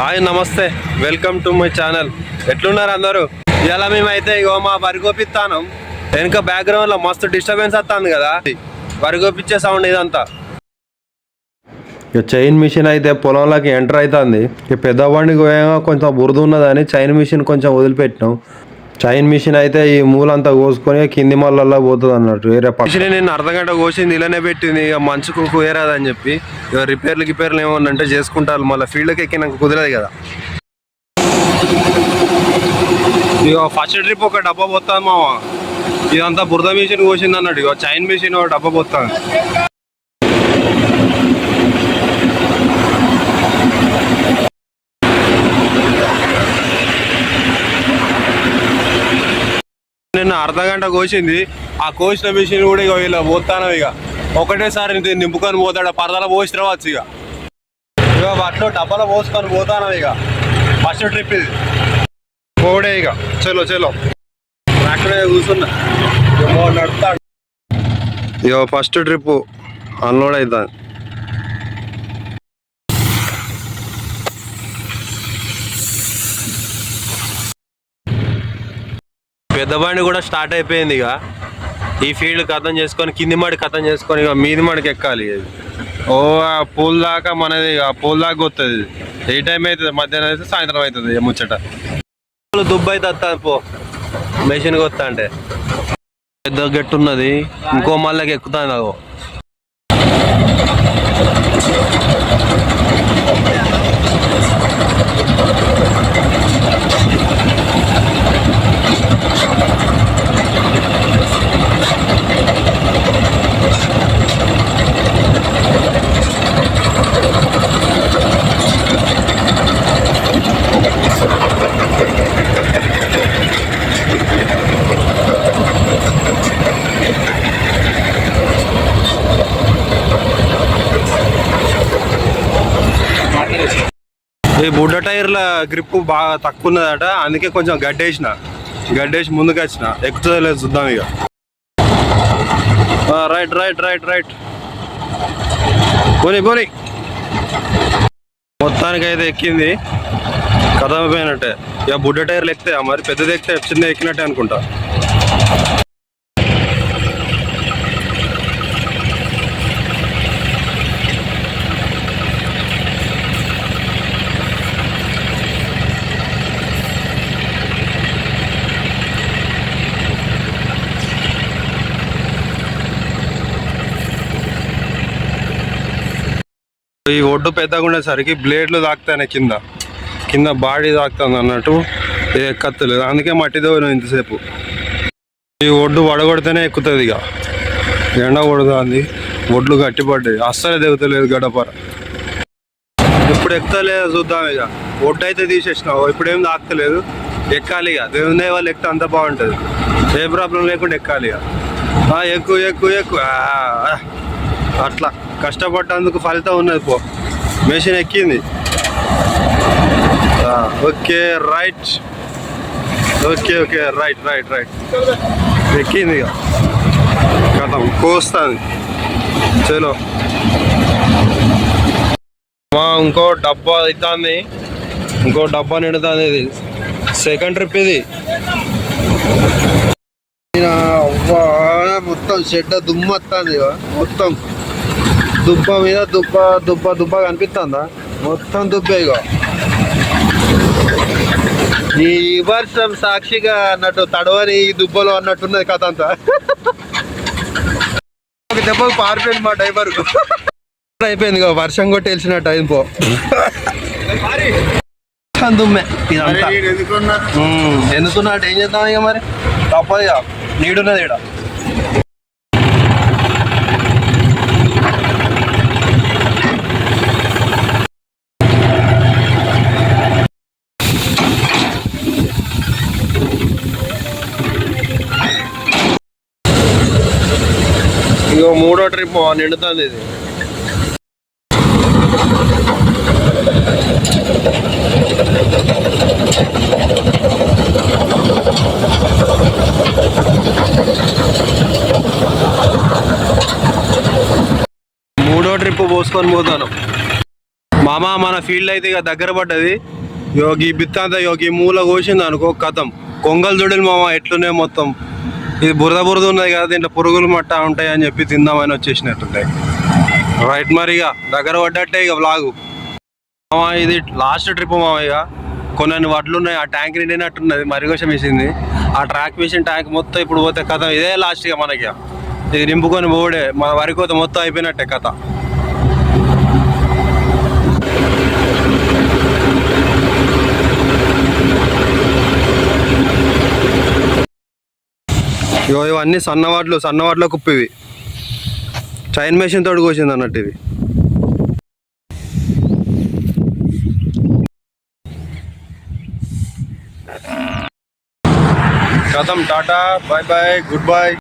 Hi నమస్తే. Welcome to my channel ఎట్లున్నారు అందరూ? ఇలా మేమైతే ఇగో మా వరిగోపిస్తాను. వెనుక బ్యాక్గ్రౌండ్లో మస్తు డిస్టర్బెన్స్ వస్తుంది కదా. వరి సౌండ్ ఇదంతా. ఇక చైన్ మిషన్ అయితే పొలంలోకి ఎంటర్ అవుతుంది. ఇక పెద్దవాడికి పోయాక కొంచెం బురద ఉన్నదని చైన్ మిషన్ కొంచెం వదిలిపెట్టినాం. చైన్ మిషన్ అయితే ఈ మూలంతా కోసుకొని కింది మళ్ళల్లో పోతుంది అన్నట్టు వేరే మిషన్ నేను అర్ధ గంట కోసింది ఇలానే పెట్టింది ఇక మంచుకు కుయరాదని చెప్పి. ఇక రిపేర్లు గిపేర్లు ఏమన్నా అంటే చేసుకుంటారు మళ్ళీ ఫీల్డ్కి ఎక్కినాక కుదరదు కదా. ఇక ఫస్ట్ ట్రిప్ ఒక డబ్బా పోతాను మామ ఇదంతా బురద మిషన్ కోసింది అన్నట్టు ఇక చైన్ మిషన్ ఒక డబ్బా పోతాను మిషన్ అర్ధ గంట కోసింది. ఆ కోసిన మిషన్ కూడా ఇక ఇలా పోతాను ఇక ఒకటేసారి నింపుకొని పోతాడు పరదల పోసి రావచ్చు ఇక ఇక వాటిలో డబ్బాలో పోసుకొని పోతాను ఇక ఫస్ట్ ట్రిప్ ఇది. పోడే ఇక చలో చలో అక్కడే కూర్చున్నా. ఇక నడుస్తాడు ఇక ఫస్ట్ ట్రిప్ అన్లోడ్ అవుతుంది పెద్ద బండి కూడా స్టార్ట్ అయిపోయింది ఇక. ఈ ఫీల్డ్ కథం చేసుకొని కింది మడి కథం చేసుకొని ఇక మీది మడికి ఎక్కాలి. ఓ ఆ పూల్ దాకా మనది ఇక పూల్ దాకా వస్తుంది ఏ టైం అవుతుంది మధ్యాహ్నం అయితే సాయంత్రం అవుతుంది ముచ్చట. దుబ్బు వస్తుంది పో. మెషిన్కి వస్తా అంటే. పెద్ద గట్టు ఉన్నది. ఇంకో మళ్ళకి ఎక్కుతాను నాకు ఈ బుడ్డ టైర్ల గ్రిప్ బాగా తక్కువ ఉన్నదట అందుకే కొంచెం గడ్డేసిన. గడ్డేసి ముందుకు వచ్చిన. ఎక్కుతుందో లేదు చూద్దాం ఇక. రైట్ రైట్ రైట్ రైట్ పోనీ పోనీ. మొత్తానికి అయితే ఎక్కింది. కథమైపోయినట్టే. ఇక బుడ్డ టైర్లు ఎక్కుతాయా? మరి పెద్దది ఎక్కితే చిన్న ఎక్కినట్టే అనుకుంటా. ఈ ఒడ్డు పెద్దగా ఉండేసరికి బ్లేడ్లు తాకుతాయి కింద. కింద బాడీ తాకుతుంది అన్నట్టు ఎక్కత్తలేదు అందుకే మట్టి దోవను ఇంతసేపు. ఈ ఒడ్డు వడగొడితేనే ఎక్కుతుంది ఇక. ఎండ కొడుతుంది. ఒడ్లు గట్టిపడ్డాయి అస్సలే దిగుతలేదు గడపర. ఇప్పుడు ఎక్కుతలేదు చూద్దాం ఇక. ఒడ్డు అయితే తీసేసినావు. ఇప్పుడు ఏం తాకుతలేదు. ఎక్కాలి ఇక. దేవుని వాళ్ళు ఎక్కితే అంత బాగుంటుంది. ఏ ప్రాబ్లం లేకుండా ఎక్కాలి ఇక. ఎక్కువ ఎక్కువ ఎక్కువ అట్లా. కష్టపడ్డందుకు ఫలితం ఉన్నది పో. మెషిన్ ఎక్కింది. Okay right okay okay right right right ఎక్కింది ఇక. కథం కోస్తుంది. చలో. మా ఇంకో డబ్బా అవుతుంది ఇంకో డబ్బా నిండుతుంది ఇది. సెకండ్ ట్రిప్ ఇది. మొత్తం చెడ్డ దుమ్ము వస్తుంది మొత్తం. దుబ్బ మీద దుబ్బ దుబ్బ దుబ్బ కనిపిస్తుందా? మొత్తం దుబ్బే ఇగో. ఈ వర్షం సాక్షిగా అన్నట్టు తడవని ఈ దుబ్బలో అన్నట్టున్నది కథ అంతా. ఒక దెబ్బకు పారిపోయింది మా డ్రైవర్. అయిపోయింది వర్షం కొట్టి తెలిసినట్టు అయింది పో దుమ్మే ఇదంతా. ఎందుకున్నట్టు ఏం చేద్దాం ఇక మరి? తప్పదు ఇక నీడున్నది ఇక్కడ ఇదిగో మూడో ట్రిప్ నిండుతుంది ఇది. మూడో ట్రిప్ పోసుకొని పోతాను. మామ మన ఫీల్డ్ అయితే ఇక దగ్గర పడ్డది. యోగి బిత్తాంత యోగి మూల కోసింది అనుకో కథం. కొంగల్ దొడలు మామ ఎట్లున్నాయి మొత్తం. ఇది బురద బురద ఉన్నది కదా దీంట్లో పురుగులు మట్ట ఉంటాయి అని చెప్పి తిందామని వచ్చేసినట్టుంటాయి రైట్ మరి ఇక దగ్గర పడ్డట్టే ఇక బ్లాగు మామ ఇది లాస్ట్ ట్రిప్ మామ ఇక. కొన్ని వడ్లు ఉన్నాయి ఆ ట్యాంక్ నిండినట్టున్నది మరిగోషం వేసింది. ఆ ట్రాక్ మిషన్ ట్యాంక్ మొత్తం ఇప్పుడు పోతే కథ ఇదే లాస్ట్ ఇక మనకి ఇది నింపుకొని పోడే మన వరి కోత మొత్తం అయిపోయినట్టే కథ. ఇగో ఇవన్నీ సన్నవాట్లు సన్నవాట్ల కుప్పివి. చైన్ మెషిన్ తోడు కోసింది అన్నట్టు ఇవి. కథం tata bye bye good bye.